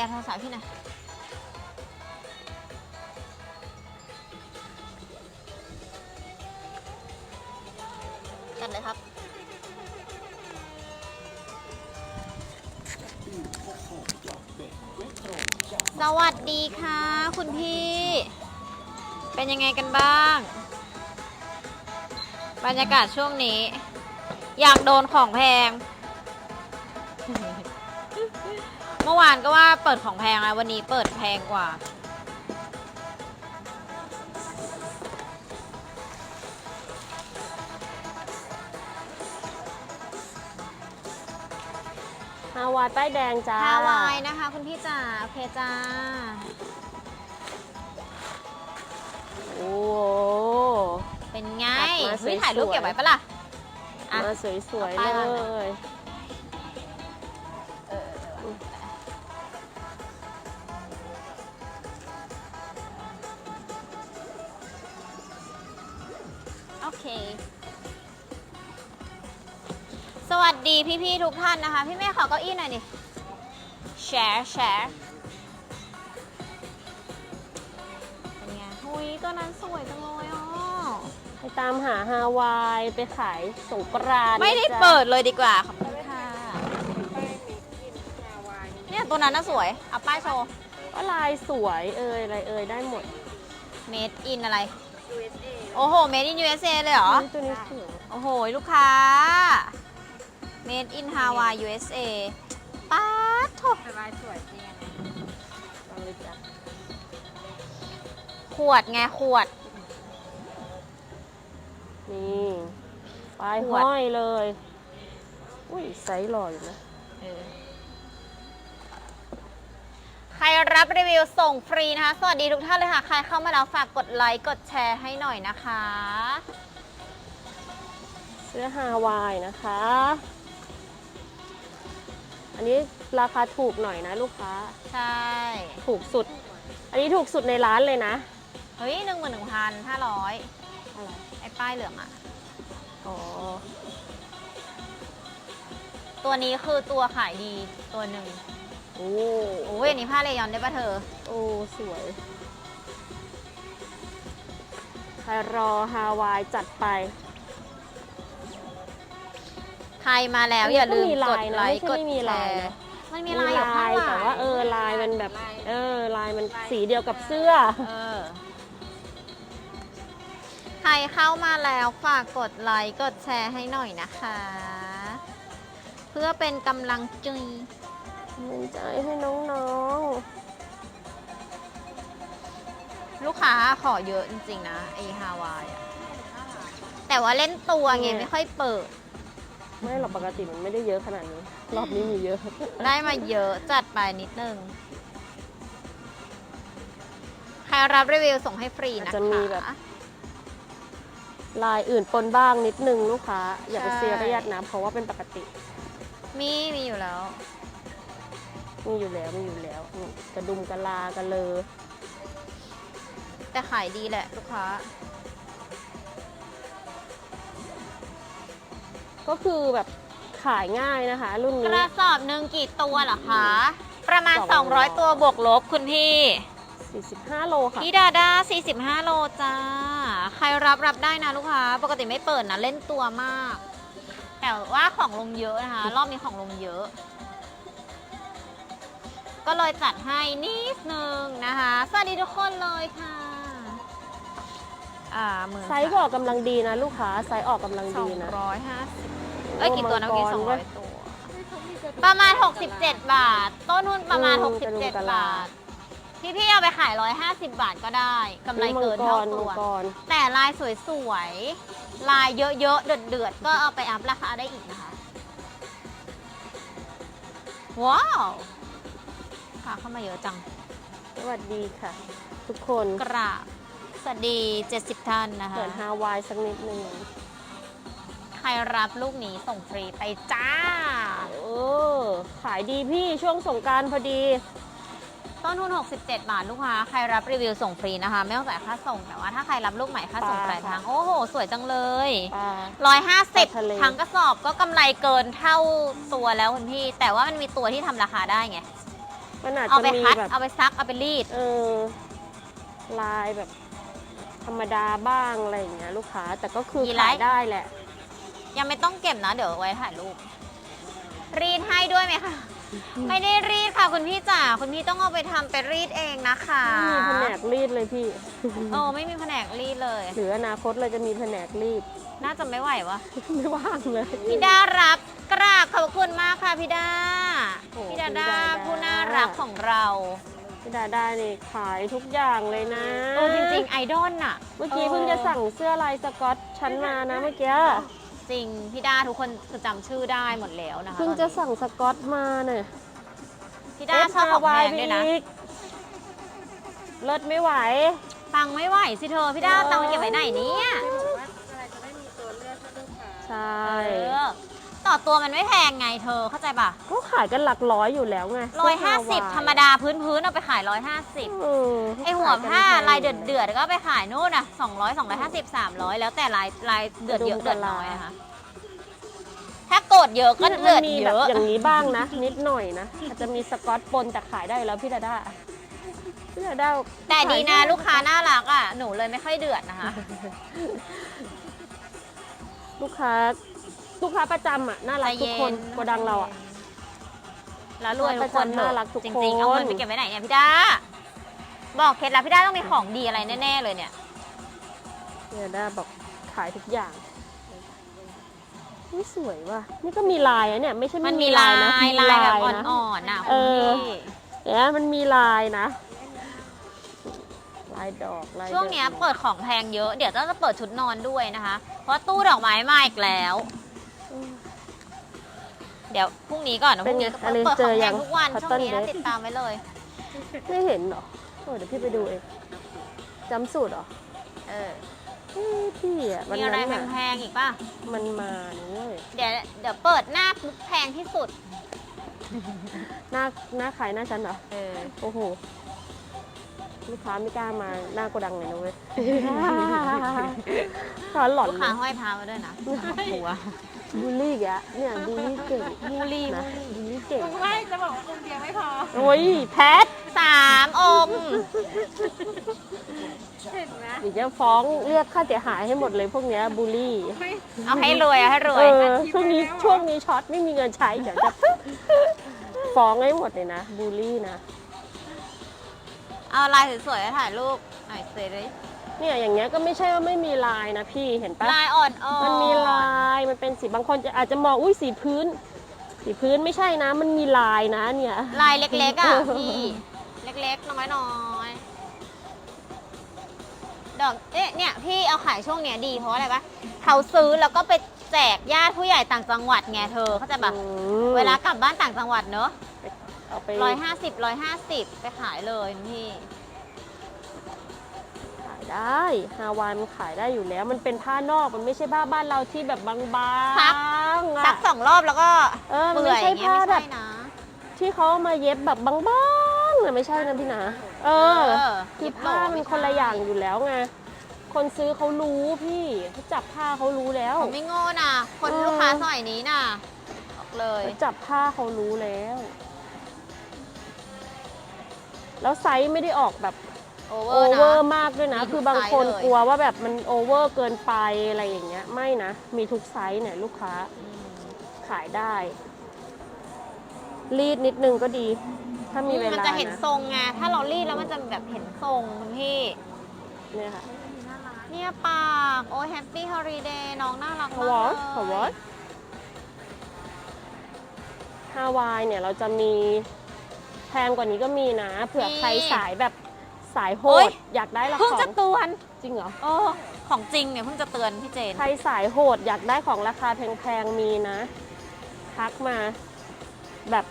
ะเออใช่อะไรโทรศัพท์พี่หน่อยกันเลยครับสวัสดีค่ะ คุณพี่ เป็นยังไงกันบ้าง บรรยากาศช่วงนี้ อยากโดนของแพง เมื่อวานก็ว่าเปิดของแพงแล้ววันนี้เปิดแพงกว่า ฮาวายป้ายแดงจ้า ฮาวายนะคะ คุณพี่จ๋าโอเคจ้า โอ้เป็นไงตัดมาสวยๆวิถ่ายรูปเก็บไว้ปะล่ะ อะ มาสวยๆเอาเลป้ายมา ย โอเค สวัสดีพี่ๆทุกท่านนะคะ พี่เมฆขอเก้าอี้หน่อยดิแชร์แชร์เป็นไงหุยตัวนั้นสวยจังเลยอะไปตามหาฮาวายไปขายสงกรานต์ไม่ได้นะจ๊ะเปิดเลยดีกว่าขอบคุณค่ะเนี่ยตัวนั้นน่ะสวยเอาป้ายโชว์ ก็ลายสวยเอ่ยอะไรเอ่ยได้หมด made in อะไร โอ้โห made in USA เลยเหรอ ตัวนี้สวยโอ้โห ลูกค้า made in Hawaii USA ป๊าดโถลายสวยจริงลองเลยจ้ะขวดไงขวด นี่ปลายขวด ห้อยเลย อุ้ยไซส์หล่ออยู่นะใค รรับรีวิวส่งฟรีนะคะ สวัสดีทุกท่านเลยค่ะ ใครเข้ามาแล้วฝากกดไลค์ กดแชร์ให้หน่อยนะคะ เสื้อฮาวายนะคะ อันนี้ราคาถูกหน่อยนะลูกค้า ใช่ ถูกสุด อันนี้ถูกสุดในร้านเลยนะ เฮ้ยหนึ่งหมื่นหนึ่งพันห้าร้อยอะไรไอ้ป้ายเหลืองอะอ๋อ ตัวนี้คือตัวขายดีตัวหนึ่ง โอ้โอ้ยอันนี้ผ้าเลยอนได้ปะเธอ โอ้สวยใครรอฮาวายจัดไปใครมาแล้วอันนี้อย่าลืมก็มีกลาดยนะไลไม่ค์ใช่กดไม่มีแชลายร์นะมันมีลายอยู่ข้างหลังแต่ว่าเออลายมันแบบ เออลายมันสีเดียวกับเสื้อเออใครเข้ามาแล้วฝากกดไลค์กดแชร์ให้หน่อยนะคะ เพื่อเป็นกำลังใจ มันใจให้น้องลูกค้าขอเยอะจริงๆนะไอฮาวายอะแต่ว่าเล่นตัวไงไม่ค่อยเปิด ๆ ไม่หรอกปกติมันไม่ได้เยอะขนาดนี้ รอบนี้มีเยอะ ได้มาเยอะจัดไปนิดนึง ใครรับรีวิวส่งให้ฟรีนะอาจคะจะมีแบบ ลายอื่นปนบ้างนิดนึงลูกค้า อย่าไปใช่ เซียรียสนะเพราะว่าเป็นปกติ มีมีอยู่แล้ว มีอยู่แล้วมีอยู่แล้วนี่กระดุมกระลากระเลอ แต่ขายดีแหละลูกค้า ก็คือแบบขายง่ายนะคะ รุ่นกนี้ ระสอบหนึ่งกี่ตัวเหรอคะ ประมาณ สองร้อย 200 ตัวบวกลบคุณพี่ 45 โลค่ะ พี่ดาดา45 โลจ้า ใครรับรับได้นะลูกค้า ปกติไม่เปิดนะ เล่นตัวมาก แต่ว่าของลงเยอะนะคะ รอบนี้ของลงเยอะ ก็เลยจัดให้นิดนึงนะคะ สวัสดีทุกคนเลยค่ะ อ่าหมื่นไซส์ก็ออกกำลังดีนะลูกค้าไซส์ออกกำลังสอดีงนะร้อยห้าสิบเอ้ยกี่ตัวนะเมื่อกี้มัสองงกร้รอยตัว ประมาณ 67 บาท ต้นทุนประมาณอืมกระดุมกะ67ลาบาท พี่ๆเอาไปขาย 150 บาทก็ได้กำไรเกินเท่ามังตัวกรแต่ลายสวยๆ ลายเยอะๆ เดือดๆ ก็เอาไปอัพราคาได้อีกนะคะ ว้าว ค่ะเข้ามาเยอะจัง สวัสดีค่ะ ทุกคนกราบสวัสดี 70 ท่านนะคะเปิดฮาวายสักนิดนึงใครรับลูกนี้ส่งฟรีไปจ้าเออขายดีพี่ช่วงสงกรารพอดี ต้นทุน 67 บาทลูกค้า ใครรับรีวิวส่งฟรีนะคะ ไม่ต้องจ่ายค่าส่ง แต่ว่าถ้าใครรับลูกใหม่ค่าส่งปลายทาง โอ้โห สวยจังเลย ปลา ร้อยห้าสิบทะเลทั้งกระสอบก็กำไรเกินเท่าตัวแล้วคุณพี่ แต่ว่ามันมีตัวที่ทำราคาได้ไง มันอาจเอาจะไปมีคัดแบบ เอาไปซักเอาไปรีด เออลายแบบ ธรรมดาบ้างอะไรอย่างเงี้ยลูกค้า แต่ก็คือกี่ไลขายค์ได้แหละ ยังไม่ต้องเก็บนะ เดี๋ยวไว้ถ่ายรูปรีดให้ด้วยไหมคะ ไม่ได้รีดค่ะคุณพี่จ๋าคุณพี่ต้องเอาไปทำไปรีดเองนะคะไม่มีแผนกรีดเลยพี่ โอ้ไม่มีแผนกรีดเลย หรืออนาคตเราจะมีแผนกรีด น่าจะไม่ไหววะไม่ว่างเลย พี่ดารับกราบขอบคุณมากค่ะพี่ดาโอ้พี่ดาพี่ดาดาดา ผู้น่ารักของเราพี่ดาได้นี่ขายทุกอย่างเลยนะโอ้จริงๆไอดอลน่ะเมื่อกี้เพิ่งจะสั่งเสื้อลายสก๊อตชั้นมานะเมื่อกี้ จริง พี่ดาทุกคนคือจำชื่อได้หมดแล้วนะคะเพิ่งจะสั่งสก๊อตมาเนี่ย พี่ดาชอบของแพงด้วยนะ อีกเลิศไม่ไหวตังค์ไม่ไหวสิเธอ พี่ดาเออ ตังค์ไปเก็บไว้ไหนเนี่ยใช่ เออ ต่อตัวมันไม่แพงไงเธอเข้าใจป่ะก็ขายกันหลักร้อยอยู่แล้วไงร้อยห้าสิบเสื้อฮวายธรรมดาพื้นพื้นๆเอาไปขายร้อยห้าสิบเออไอหัวผ้าขกันแพงลายเดือดเดือดๆก็ไปขายนู่นน่ะสองร้อยสองร้อยห้าสิบสามร้อยแล้วแต่ลายลายเดือดเยอะกระดุมเดือดกะลาน้อยนะคะถ้าโกรธเยอะก็เดือดมันมีเยแบบอะอย่างนี้บ้างนะ นิดหน่อยนะอาจจะมีสก๊อตปนแต่ขายได้อยู่แล้วพี่ดาด้าพี่ดาด้าแต่ดีนะขายไลูกค้าน่ารักอะหนูเลยไม่ค่อยเดือดนะคะ ลูกค้า ลูกค้าประจำอะน่ารักทุกคนใจเย็น โกดังเราอะ แล้วรวยทุกคนประจำน่ารักทุกจริงๆ คน เอาเงินไปเก็บไว้ไหนเนี่ยพี่ดาบอกเคล็ดลับพี่ดาต้องมีของดีอะไรแน่ๆเลยเนี่ยพี่ดาด้าบอกขายทุกอย่างนี่สวยว่ะนี่ก็มีลายอะเนี่ยไม่ใช่มัไม่นมีมีลาลายยนะลายแบบนะ อ่อนๆน่ะเอคุณอพี่เนี่ยมันมีลายนะ ลายดอกลายช่วงเนี้ยดอกเปิดของแพงเยอะ เดี๋ยวจะเปิดชุดนอนด้วยนะคะ เพราะตู้ดอกไม้มาอีกแล้ว เดี๋ยวพรุ่งนี้ก่อนนะพเป็นรุ่งไงนี้ก็อะไรเปิดเจขอองแพยังงทุกวัน Cotton ช่วงนี้นะ Dress ติดตามไว้เลย ไม่เห็นเหรอโอ้เดี๋ยวพี่ไปดูเองจำสูตรเหรอเออเฮ้ยพี่อะวันมีอะไรนั้นแพอะงๆอีกป่ะ มันมาเว้ยเดี๋ยวเดี๋ยวเปิดหน้าปุ๊บแพงที่สุด หน้าหน้าขายหน้าฉันเหรอ เออ โอ้โห ลูกค้าไม่กล้ามาหน้าโกดังเลยนะเว้ยค้าหลอนลูกค้าห้อยพามาด้วยนะหัว บูลลี่อีกอะเนี่ยบูลลี่เก่งมูลี่นะบูลลี่เก่งไม่จะบอกว่าองค์เดียวไม่พอ โอ้ยแพทสามองค์เห็นไหมเดี๋ยวจะฟ้องเรียกค่าเสียหายให้หมดเลยพวกเนี้ยบูลลี่ไม่เอาให้รวยเอาให้รวเอยอช่วงนี้ช่วงนี้ช็อตไม่มีเงินใช้เดี๋ยวจะฟ้องให้หมดเลยนะบูลลี่นะ เอาลายสวยๆถ่ายรูปหน่อยสิเลย เนี่ยอย่างเงี้ยก็ไม่ใช่ว่าไม่มีลายนะพี่เห็นปะลายอ่อนๆมันมีลายมันเป็นสีบางคนจะอาจจะมองอุ้ยสีพื้น สีพื้นไม่ใช่นะ มันมีลายนะเนี่ยลายเล็กๆอะเออพี่เล็กๆน้อยๆดอกเอ๊ะเนี่ยพี่เอาขายช่วงเนี้ยดีเพราะอะไรปะเขาซื้อแล้วก็ไปแจกญาติผู้ใหญ่ต่างจังหวัดไงเธอเข้าใจปะอืมเวลากลับบ้านต่างจังหวัดเนอะเอาไปร้อยห้าสิบร้อยห้าสิบไปขายเลยพี่ขาย ได้ฮาวายมันขายได้อยู่แล้ว มันเป็นผ้านอกมันไม่ใช่ผ้าบ้านเราที่แบบบางๆอะซักสองรอบแล้วก็เออมันเปื่ไม่อยอใช่ย่างเงี้ยผ้าไม่แบใช่บนะที่เขาเอามาเย็บแบบบางๆนะไม่ใช่นะพี่นะเออ คือผ้ามันคนละอย่างอยู่แล้วไง คนซื้อเขารู้พี่เขาจับผ้าเขารู้แล้ว ผมไม่โง่นะคนเออ ลูกค้าสมัยนี้น่ะบอกเลย เขาจับผ้าเขารู้แล้ว แล้วไซส์ไม่ได้ออกแบบ โอเวโออร์เวอร์นะมากด้วยนะ มีทุกคือบางคนไซส์เลย กลัวว่าแบบมันโอเวอร์เกินไปอะไรอย่างเงี้ย ไม่นะ มีทุกไซส์เนี่ยลูกค้าขายได้ รีดนิดนึงก็ดี ถ้ามีเวมันลาจะเห็นนะทรงไง ถ้าเรารีดแล้วมันจะแบบเห็นทรงคุณพี่ เนี่ยค่ะเนี่ยปาก โอ้แฮปปี้ฮอลิเดย์น้องน่ารักฮมากวายเลยฮวายฮาวายเนี่ยเราจะมีแพงกว่านี้ก็มีนะ เผื่อใครสายแบบ สายโหดอยากได้ละเพิ่งขอจะงเตือนจริงเหรอโอ้ของจริงเนี่ยเพิ่งจะเตือนพี่เจน ใครสายโหดอยากได้ของราคาแพงๆมีนะทักมา แบบ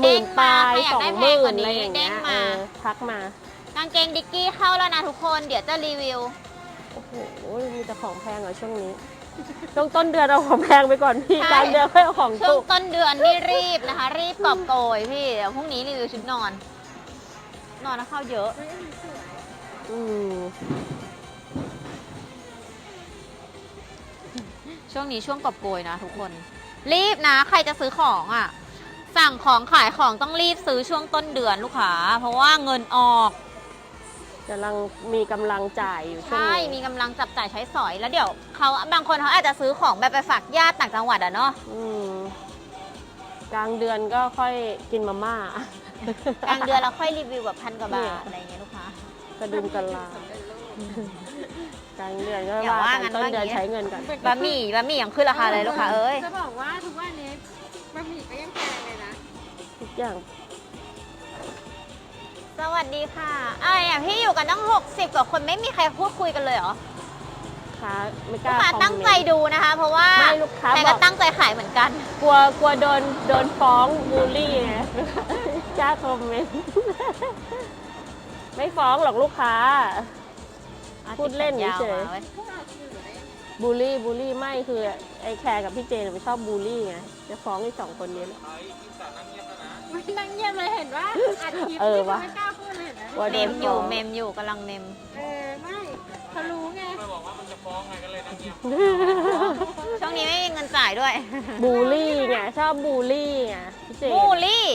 หมื่นปลายสองหมื่นอะไรอย่างเงี้ยเออทักมากางเกงดิกกี้เข้าแล้วนะทุกคน เดี๋ยวจะรีวิว โอ้โหมีแต่ของแพงเหรอช่วงนี้ ช่วงต้นเดือนเอาของแพงไปก่อนพี่ใช่ กลางเดือนค่อยเอาของช่วถูงกต้นเดือนนี่รีบนะคะ รีบกอบโกยพี่เดี๋ยวพรุ่งนี้รีวิวชุดนอน นอนเข้าเยอะ อืมช่วงนี้ช่วงกอบโกยนะทุกคน รีบนะ ใครจะซื้อของอะ่ะ สั่งของขายของต้องรีบซื้อช่วงต้นเดือนลูกค้า เพราะว่าเงินออกกำลังมีกำลังจ่ายอยู่ช่วงใช่นี้มีกำลังจับจ่ายใช้สอยแล้วเดี๋ยวเขาบางคนเขาอาจจะซื้อของแบบไปฝากญาติต่างจังหวัดอะเนาะอืมกลางเดือนก็ค่อยกินมาม่า กลางเดือนเราค่อยรีวิวแบบพันกว่าบาเนี่ทยอะไรอย่างเงี้ยลูกค้ากระดุมกระลากลางเดือนก็อย่าว่าว่ากังั้นนต้นว่าเดือนอย่างงี้ใช้เงินกัน บะหมี่บะหมี่ยังขึ้นราคาเลยลูกค้าเอ้ยจะบอกว่าทุกวันนี้บะหมี่ก็ยังแพงเลยนะ ทุกอย่างสวัสดีค่ะอะไรอะพี่อยู่กันตั้ง 60 กว่าคนไม่มีใครพูดคุยกันเลยเหรอค้าไม่กลูกล้าค้าคอมตั้งเมใจนต์ดูนะคะ เพราะว่าไม่ลูกค้าใครบก็อกตั้งใจขายเหมือนกัน กลัวกลัวโดนโดนฟ้องบูลลี่ไง กล้าคอมเมนต์ไม่ฟ้องหรอกลูกค้า พูดเล่นเฉยอาติดแขนวมาว้บูลลี่บูลลี่ไม่คือไอ้แคร์กับพี่เจนไปชอบบูลลี่ไงจะฟ้องไอ้สองคนนี้เลยไม่นั่งเงียบเลยเห็นว่าอัดคลิปเออนี่วะไม่กล้าพูดเลยเห็นไหมว่าเมโดนมอยู่ฟ้องเมมอยู่กำลังเมมเออไม่เขารู้ไงช่วงนี้ไม่มีเงินจ่ายด้วย บูลลี่ไงชอบบูลลี่ไงพี่เจนบูลลี่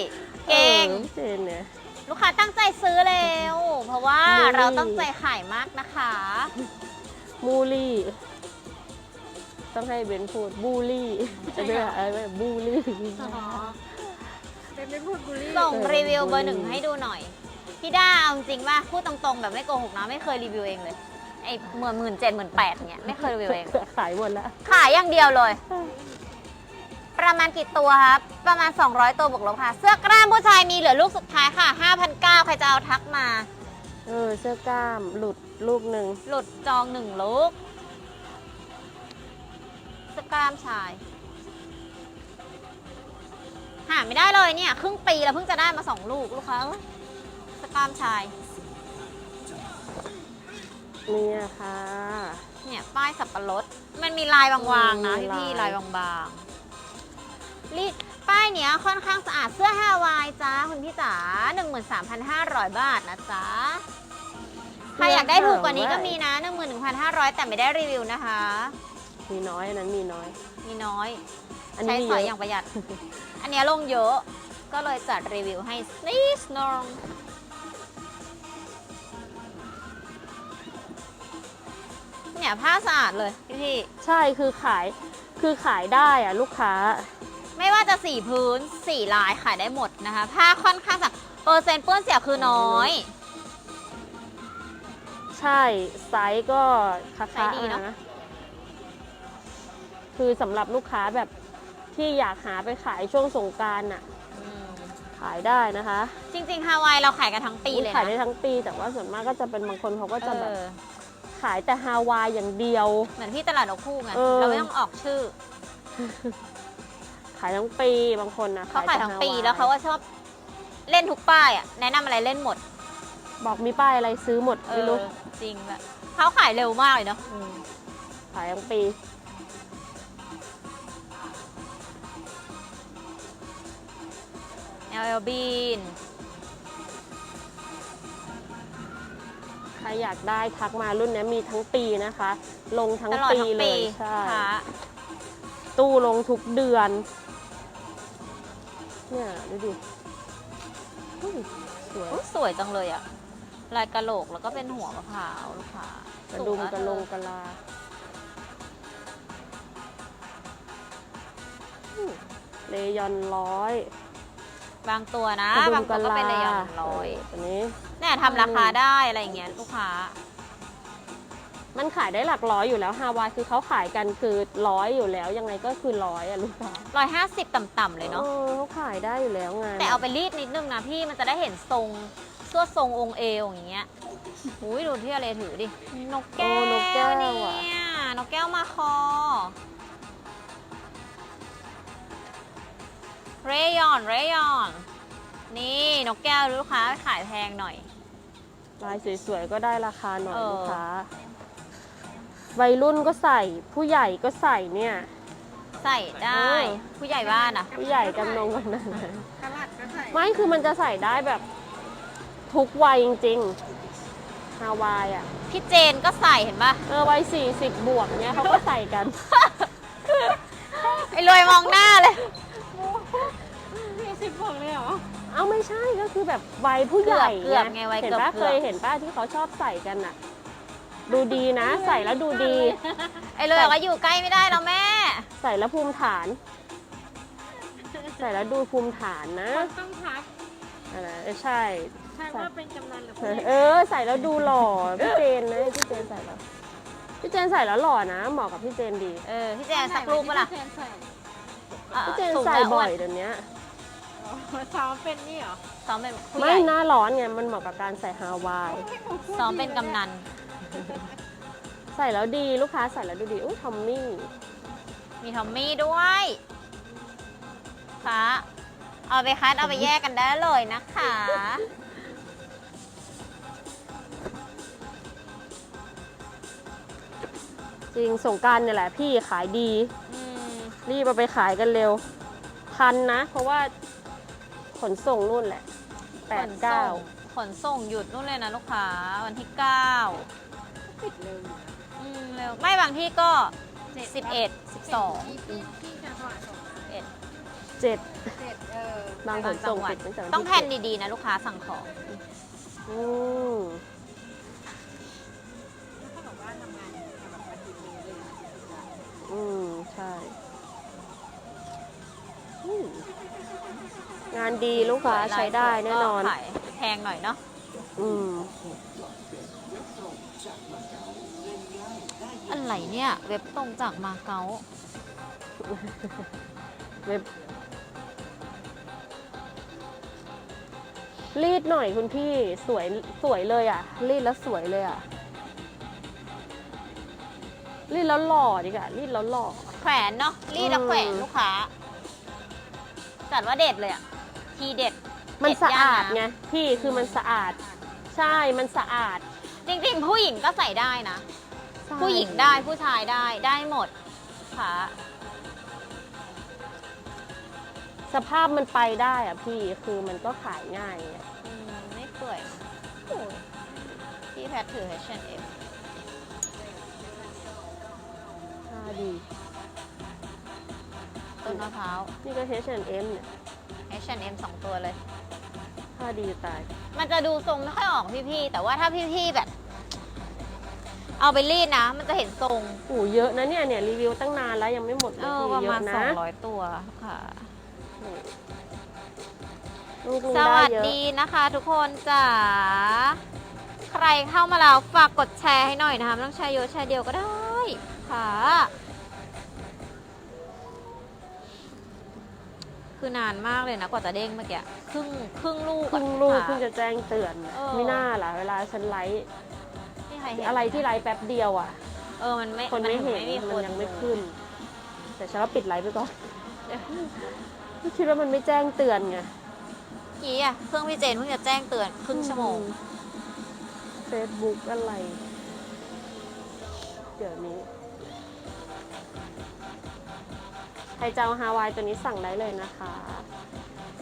เก่งออพี่เจนเนี่ย ลูกค้าตั้งใจซื้อเร็วเพราะว่าบูลลี่ เราตั้งใจขายมากนะคะ บูลลี่ ต้องให้เบนพูดบูลลี่จะเรียกอะไรวะบูลลี่อ๋อเป็นไม่พูดบูลลี่ส่งเออรีวิวเบอร์บูลลี่หนึ่งให้ดูหน่อย พี่ด้าเอาจริงว่าพูดตรงๆ แบบไม่โกหกนะไม่เคยรีวิวเองเลย ไอ้หมื่นหมื่นเจ็ดหมื่นแปดเนี้ยไม่เคยรีวิวเอง ขายหมดแล้วขายอย่างเดียวเลย ประมาณกี่ตัวครับ ประมาณ 200 ตัวบวกลบค่ะ เสื้อกล้ามผู้ชายมีเหลือลูกสุดท้ายค่ะ5,900ใครจะเอาทักมา เออเสื้อกล้ามหลุดลูกหนึ่งหลุดจองหนึ่งลูก เสื้อกล้ามชาย หาไม่ได้เลยเนี่ย ครึ่งปีแล้วเพิ่งจะได้มาสองลูกลูกค้าเอ้ยเสื้อกล้ามชาย เนี่ยค่ะ เนี่ยป้ายสับปะรด มันมีลายบางๆนะอืมพี่มีพี่ๆลาลายยบางๆ รีดป้ายเนี้ยค่อนข้างสะอาดเสื้อฮาวายจ้าคุณพี่จ๋า13,500 บาทนะจ๊ะใครอยากได้ถูกกว่านี้ก็มีนะ 11,500 แต่ไม่ได้รีวิวนะคะ มีน้อยอันนั้นมีน้อย มีน้อย อันใช้นี้สอยเยอย่าอะงประหยัด อันเนี้ยลงเยอะ ก็เลยจัดรีวิวให้นิดนึงเนี่ยผ้าสะอาดเลยพี่พี่ ใช่คือขายคือขายได้อะลูกค้าๆ ไม่ว่าจะสีพื้นสีลายขายได้หมดนะคะ ผ้าค่อนข้างสะเปอร์เซ็นต์เปื้อนเสียคือน้อย ใช่ไซส์ก็คาไซคาส์ดีเนอะ นะคือสำหรับลูกค้าแบบที่อยากหาไปขายช่วงสงกรารน่ะ อืมขายได้นะคะจริงๆฮาวายเราขายกันทั้งปีเลยขายได้นะทั้งปี แต่ว่าส่วนมากก็จะเป็นบางคนเขาก็จะแบบเออขายแต่ฮาวายอย่างเดียว เหมือนที่ตลาดนกคู่ไงเออ เราไม่ต้องออกชื่อ ขายทั้งปีบางคนนะเขาขายทั้งปีต่ฮแล้วเขาก็ชอบเล่นทุกป้ายอะแนะนำอะไรเล่นหมด บอกมีป้ายอะไรซื้อหมดเอไม่อรู้จริงแบบเขาขายเร็วมากเลยเนาะมขายทั้งปีเอลบีนใครอยากได้ทักมารุ่นนี้มีทั้งปีนะคะ ลงทั้งตลอดปีทั้งเลปียใช่ค่ะตู้ลงทุกเดือน เนี่ยดูดิอุ้ยสวย อุ๊ยสวยจังเลยอะลายกะโหลกแล้วก็เป็นหัวมะพร้าวลูกค้ากระดุมสวยกระลงกระลาอืมเลยอนร้อยบางตัวนะ กระดุบางมตักวระก็ลาเป็นระยองร้อยเอันนี้ เนี่ยทำราคาได้อะไรอย่างเงี้ยลูกค้า มันขายได้หลักร้อยอยู่แล้วฮาวายคือเขาขายกันคือร้อยอยู่แล้วยังไงก็คือร้อยอะลูกค้าร้อยห้าสิบต่ำๆเลยเนาะ ออเขาขายได้อยู่แล้วไงแต่เอาไปรีดนิดนึงนะพี่มันจะได้เห็นทรงสวดทรงองค์เอวอย่างเงี้ยอุ้ยดูที่อะไรถือดิ นกแก้โอ้วนกแก้วเนี่อะยนกแก้วมาคอ เรยอน เรยอน นี่นกแก้วลูกค้าขายแพงหน่อย ลายสวยๆก็ได้ราคาหน่อยเออ ลูกค้า วัยรุ่นก็ใส่ ผู้ใหญ่ก็ใส่เนี่ย ใส่ได้ เออ ผู้ใหญ่บ้านอะ ผู้ใหญ่กำนงกันนั่นตลาดก็ใส่ไม่คือมันจะใส่ได้แบบททุกวัยจริงๆฮาวายอะ พี่เจนก็ใส่เห็นปะ เออวัยสี่สิบบวกเนี้ยเขาก็ใส่กัน ไอ้รวยมองหน้าเลย มีสิบหกเลยเหรอเอาไม่ใช่ก็คือแบบวัยผู้ใหญ่เกือบไงวัยเห็นเกือบปะเกือบ เคยเห็นป้าที่เขาชอบใส่กันอะ ดูดีนะ ใส่แล้วดูดี ไอ้รวยบอกว่าอยู่ใกล้ไม่ได้แล้วแม่ ใส่แล้วภูมิฐาน ใส่แล้วดูภูมิฐานนะต้องทักอะไรเออใช่ ทักว่าเป็นกำนันหรือเอเปอล่าเออ ใส่แล้วดูหล่อพี่เจนนะพี่เจนใส่แล้วพี่เจนใส่แล้วหล่อนะเหมาะกับพี่เจนดีเออ พี่เจนสักรูปปะล่ะที่พี่เจนใส่อะพี่เจนสูงใส่แล้วบ่อยอ้วนเดี๋ยวนี้อ๋อซ้อมเป็นนี่เหรอซ้อมเป็นผู้ใหไม่ญ่หน้าร้อนไงมันเหมาะกับการใส่ฮาวาย ซ้อมเป็นกำนัน ใส่แล้วดีลูกค้าใส่แล้วดูดีอุ้ยทอมมี่ มีทอมมี่ด้วยค่ะเอาไปคัดเอาไปแยกกันได้เลยนะคะ จริงสงกรารเนี่ยแหละพี่ขายดี อืมรีบเอาไปขายกันเร็ว ทันนะ เพราะว่าขนส่งนู่นแหละแปขดนเก้าส่งขนส่งหยุดนู่นเลยนะลูกค้า วันที่เก้าปิดเร็ว อืมเร็วไม่บางที่ก็สิบเอ็ดสิบสองที่ที่จังหวัดสงขลาเอ็ดเจ็ดเจ็ดเออบางขนส่งปิดตั้งแต่วัที่ต้องแผ่นเจ็ดดีๆนะลูกค้าสั่งของ อืมเขาบอกว่าทำงานแบบอาทิตย์นึงเลยอืมใช่อืมงานดีลูกค้าใช้ได้แน่นอนก็ขายแพงหน่อยเนาะอืม อะไรเนี่ย เว็บตรงจากมาเก๊าเว็บรีดหน่อยคุณพี่สวยสวยเลยอะ รีดแล้วสวยเลยอะ รีดแล้วหล่อดีกว่ารีดแล้วหล่อ แขวนเนาะรีดแล้วอืมแขวนลูกค้าจัดว่าเด็ดเลยอะทีเด็ดมันเด็ดสะอาดย่านน้ำไงพี่คือมันสะอาด ใช่มันสะอาด จริงๆ ผู้หญิงก็ใส่ได้นะ ใช่ผู้หญิงได้ผู้ชายได้ได้หมดค่ะ สภาพมันไปได้อะพี่คือมันก็ขายง่ายไงอืมไม่เปื่อยโอ้ยพี่แพทถือ H&M ผ้าดีต้นมะพร้าว นี่ก็ H&M เนี่ย H&M สองตัวเลยผ้าดีจะตาย มันจะดูทรงไม่ค่อยออกพี่ๆแต่ว่าถ้าพี่ๆแบบ เอาไปรีดนะ มันจะเห็นทรงโอ้เยอะนะเนี่ยเนี่ยรีวิวตั้งนานแล้วยังไม่หมดเลเอยอพี่ประเยมาณ อะนะ200 ตัวค่ะ ลูกลุงสได้วัสเยอะ ดีนะคะทุกคนจ๋า ใครเข้ามาแล้วฝากกดแชร์ให้หน่อยนะคะไม่ต้องแชร์เยอะแชร์เดียวก็ได้ค่ะ คือนานมากเลยนะกว่าจะเด้งเมื่อกี้ครึ่งครึ่งลูกเพิ่อะงลูกค่ะเพิ่งจะแจ้งเตือน เออ ไม่น่าล่ะ เวลาฉันไลฟ์ไม่ใครเห็นอะไรที่ไลฟ์แป๊บเดียวอะ เออมันไม่คนไม่ถึงเห็นมีมันยังไม่ดูขึ้น แต่ฉันก็ปิดไลฟ์ไปก่อนคิดว่ามันไม่แจ้งเตือนไงเมื่อกี้อะเครื่องพี่เจนเพิ่งจะแจ้งเตือนครึ่งชั่วโมง เฟซบุ๊กอะไร เดี๋ยวนี้ ใครจะเอาฮาวายตัวนี้สั่งได้เลยนะคะ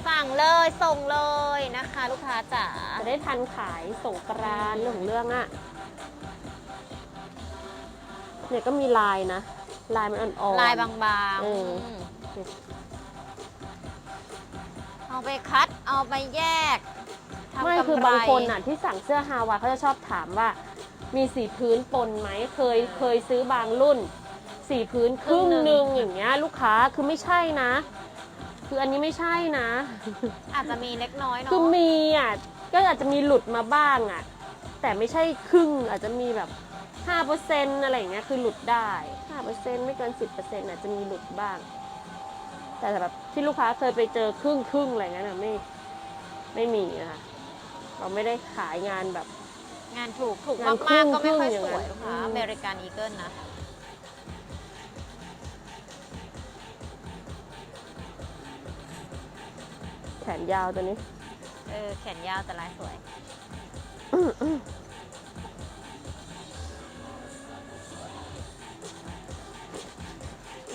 สั่งเลยส่งเลยนะคะ ลูกค้าจ๋าจะได้ทันขายส่งกรานต์เรื่องของเรื่องอะเนี่ยก็มีลายนะ ลายมันอ่อนๆ ลายบางเออๆมเอาไปคัดเอาไปแยกทำไม่กำไรคือบางคนน่ะ ที่สั่งเสื้อฮาวายเขาจะชอบถามว่า มีสีพื้นปนไหมเคยเคยซื้อบางรุ่น สีพื้นครึ่งหนึ่งอย่างเงี้ยลูกค้าคือไม่ใช่นะ คืออันนี้ไม่ใช่นะ อาจจะมีเล็กน้อยเนาะคือมีอะก็อาจจะมีหลุดมาบ้างอะ แต่ไม่ใช่ครึ่งอาจจะมีแบบ5%อะไรอย่างเงี้ยคือหลุดได้5%ไม่เกิน10%อาจจะมีหลุดบ้าง แต่แบบที่ลูกค้าเคยไปเจอครึ่งครึ่งๆอะไรเงี้ยนะไม่ไม่มีนะคะเราไม่ได้ขายงานแบบ งานถูกถูกงานมากๆก็ไม่ค่อยครึ่งๆอย่างสนั้วนยลูกค้าอืมอเมริกันอีเกิลนะ แขนยาวตัวนี้เออแขนยาวแต่ลายสวย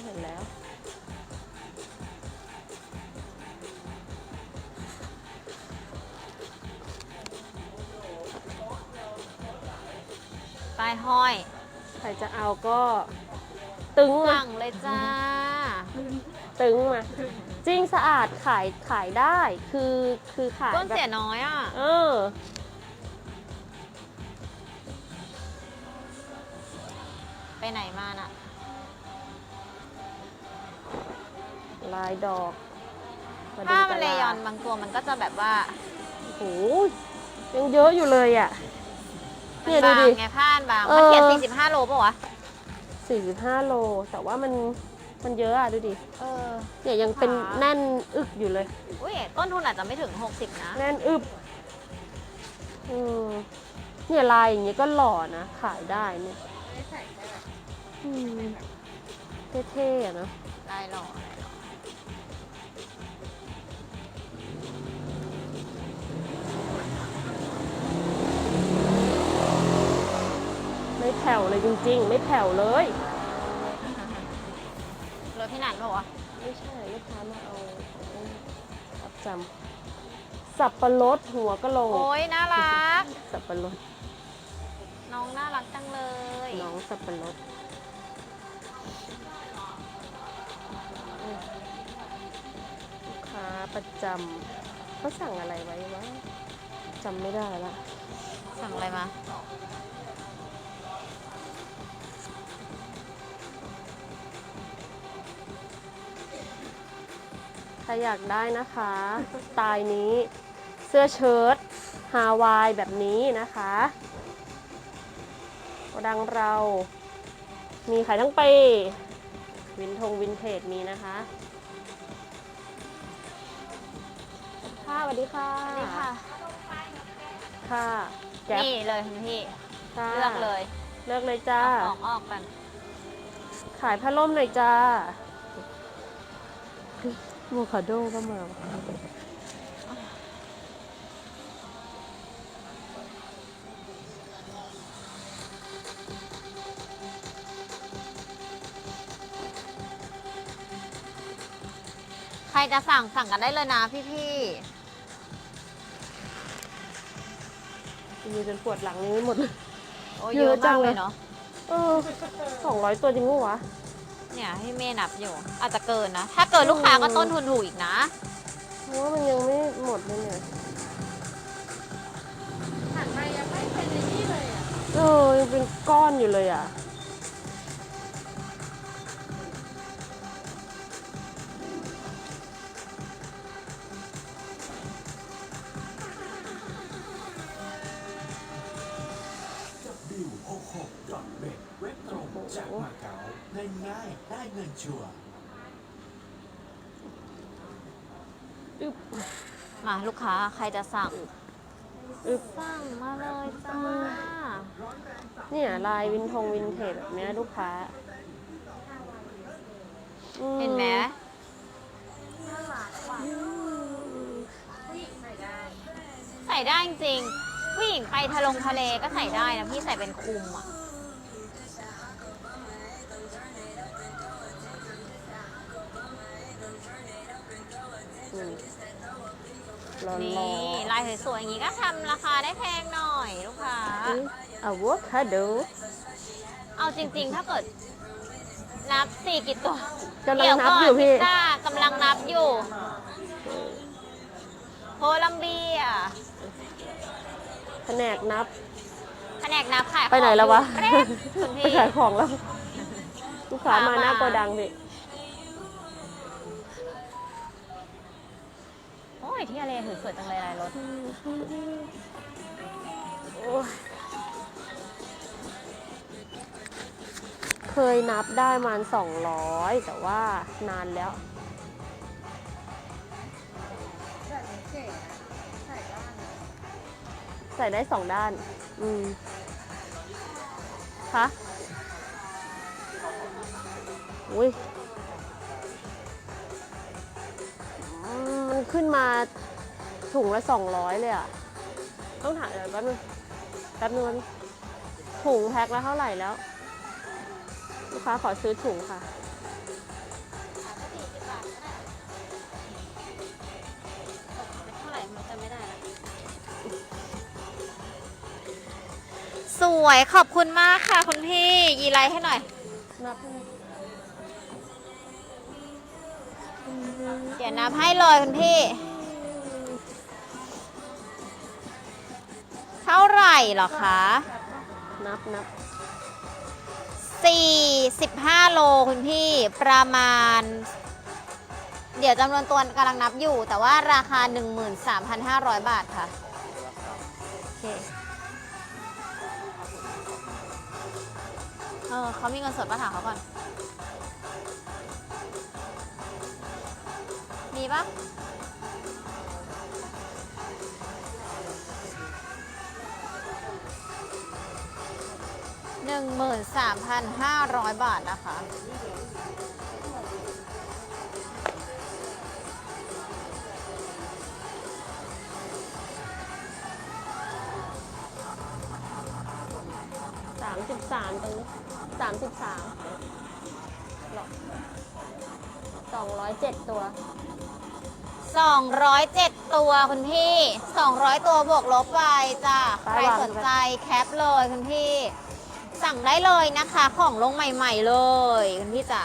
เห็นแล้ว ปลายห้อยใครจะเอาก็ ตึงมา สั่งเลยจ้า ตึงมา จริงสะอาดขายขายได้คือคือขายต้นแบบเสียน้อยอะ เออ ไปไหนมาน่ะ ลายดอกดูผ้ามันเลยอนตารางบางตัวมันก็จะแบบว่าโอ้โหยังเยอะอยู่เลยอะ มัเนี่ยนดูบางดิไงผ้ามันบางเออมันเขียน45 โลป่ะวะ 45 โล แต่ว่ามัน มันเยอะอะดูดิเออ เนี่ยยังเป็นค่ะ แน่นอึกอยู่เลย อุ้ยต้นทุนอาจจะไม่ถึง 60 นะ แน่นอึบอืมเนี่ยลายอย่างเงี้ยก็หล่อนะ ขายได้เนี่ยไม่ใส่ได้แบบอืมเท่ๆอะเนอะได้หรอได้หรอไม่แผ่วเลยจริง ๆ ไม่แผ่วเลย รถพี่หนันป่ะวะไม่ใช่ลูกค้ามาเอาของรับจำสับปะรดหัวกะโหลกโอ้ยน่ารัก สับปะรดน้องน่ารักจังเลยน้องสับปะรดลูกค้าประจำเขาสั่งอะไรไว้วะจำไม่ได้ละ สั่งอะไรมา รอยากได้นะคะสไตล์นี้ เสื้อเชิ้ตฮาวายแบบนี้นะคะโกดังเรา มีขายทั้งปีวินทงวินเทจมีนะคะค่ะสวัสดีค่ะนี่ค่ะ ค่ะแก๊ปนี่เลยคุณพี่ ค่ะเลือกเลย เลือกเลยจ้าเอาของออกกัน ขายผ้าล่มหน่อยจ้า โมคาโดก็มาว่ะใครจะสั่งสั่งกันได้เลยนะพี่พี่มีจนปวดหลังนี้หมดเลยๆโอ้เยเยอะอะจัมากงเลเลย ยเนาะ เออสองร้อยตัวจริงปะวะ เนี่ยพี่เมย์นับอยู่ อาจจะเกินนะ ถ้าเกินลูกค้าก็ต้นทุนถูกอีกนะ เพราะว่ามันยังไม่หมดเลยเนี่ยหันมายังไม่เป็นในนี่เลยอะเออยังเป็นก้อนอยู่เลยอะ จากมาเก๊าง่ายๆได้เงินชัวร์มาลูกค้าใครจะสั่งอึบสั่งมาเลยจ้า เนี่ยลายวินทงวินเทจแบบเนี้ยลูกค้าอืเห็นไหมอืมใส่ได้จริงๆผู้หญิงไปทะลงทะเลก็ใส่ได้นะพี่ใส่เป็นคลุมอะ นนี่ร้อนลายสวยๆอย่างนี้ก็ทำราคาได้แพงหน่อยลูกค้าอะโวคาโดเอาจริงๆ ถ้าเกิด นับสี่กี่ตัวกำลังเดี๋ยวนับก่อนอยู่พี่พิซซ่ากำลังนับอยู่ โคลัมเบียแผนกนับแผนกนับขายของไปไหนแล้ววะอยู่เร็วคุณไปพี่ขายของแล้ว ลูกค้ามาหน้ามาโกดังพี่ ยที่อะไรสวยจังเลยลายรถเคยนับได้ประมาณ200แต่ว่านานแล้วใส่ได้นะใส่ได้สองด้าน อืมคะอุ้ย มมันขึ้นมาถุงละสองร้อยเลยอะต้องถามเดี๋ยวแป๊บนึงแป๊บนึงแป๊บนึงถุงแพ็คละเท่าไหร่แล้ว ลูกค้าขอซื้อถุงค่ะ เท่าไหร่มันจะไม่ได้ละสสวยขอบคุณมากค่ะคุณพี่ยีไลท์ให้หน่อย นับให้ เดี๋ยวนับให้เลยคุณพี่ เท่าไหร่เหรอคะนับนับ45โลคุณพี่ ประมาณ เดี๋ยวจำนวนตัวกำลังนับอยู่ แต่ว่าราคา 13,500 บาทค่ะ โอเค เออเขามีเงินสดปะถามเขาก่อนมี ปะหนึ่งหมื่นสามพันห้าร้อยบาทนะคะ สามสิบสามตรงนี้สามสิบสามสองร้อยเจ็ดตัว 207 ตัวคุณพี่ 200 ตัวบวกลบไปจ้ะไปใครวางสนใจแคปเลยคุณพี่ สั่งได้เลยนะคะ ของลงใหม่ ๆ เลยคุณพี่จ๋า